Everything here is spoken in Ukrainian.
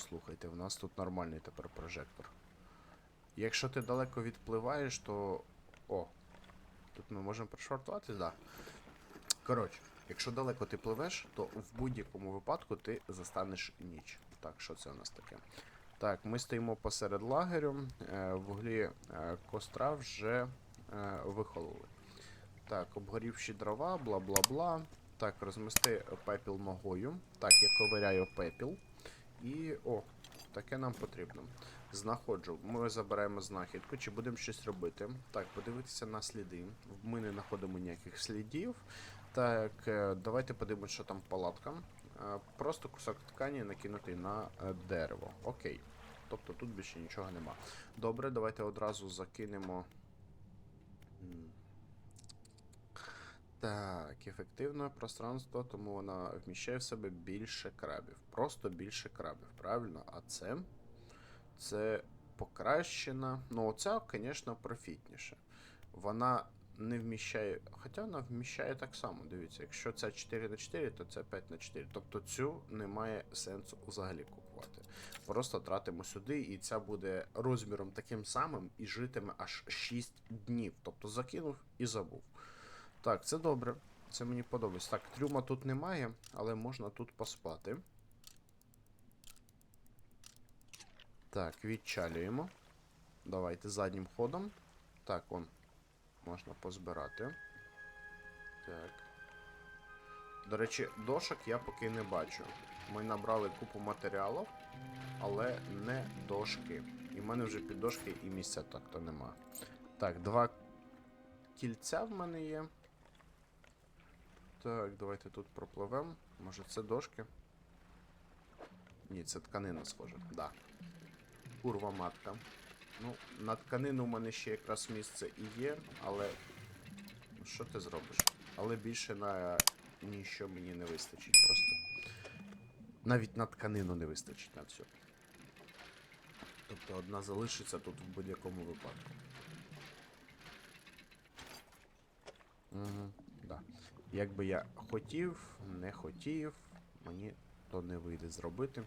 слухайте, в нас тут нормальний тепер прожектор. Якщо ти далеко відпливаєш, то. О! Тут ми можемо пришвартуватись, да. Коротше, якщо далеко ти пливеш, то в будь-якому випадку ти застанеш ніч. Так, що це у нас таке? Так, ми стоїмо посеред лагерю. Е, вуглі е, костра вже е, вихололи. Так, обгорівші дрова, бла бла бла. Так, розмести пепіл ногою. Так, я ковиряю пепіл. І. О, таке нам потрібно. Знаходжу. Ми забираємо знахідку, чи будемо щось робити. Так, подивитися на сліди. Ми не знаходимо ніяких слідів. Так, е, давайте подивимося, що там палатка. Е, Просто кусок ткані накинутий на е, дерево. Окей. Тобто тут більше нічого нема. Добре, давайте одразу закинемо. Так, ефективне пространство, тому вона вміщає в себе більше крабів. Просто більше крабів, правильно? А це. Це покращена. Ну, оця, звісно, профітніше. Вона не вміщає. Хоча вона вміщає так само. Дивіться, якщо це 4 на 4, то це 5 на 4. Тобто цю немає сенсу взагалі купувати. Просто тратимо сюди, і ця буде розміром таким самим і житиме аж 6 днів. Тобто закинув і забув. Так, це добре. Це мені подобається. Так, трюма тут немає, але можна тут поспати. Так, відчалюємо. Давайте заднім ходом. Так, он. Можна позбирати. Так. До речі, дошок я поки не бачу. Ми набрали купу матеріалів, але не дошки. І в мене вже під дошки і місця так-то нема. Так, два кільця в мене є. Так, давайте тут пропливемо. Може це дошки? Ні, це тканина схоже. Да. Курва матка. Ну, на тканину в мене ще якраз місце і є, але. Ну, що ти зробиш? Але більше на ніщо мені не вистачить просто. Навіть на тканину не вистачить на цю. Тобто одна залишиться тут в будь-якому випадку. Угу, Якби я хотів, не хотів, мені то не вийде зробити.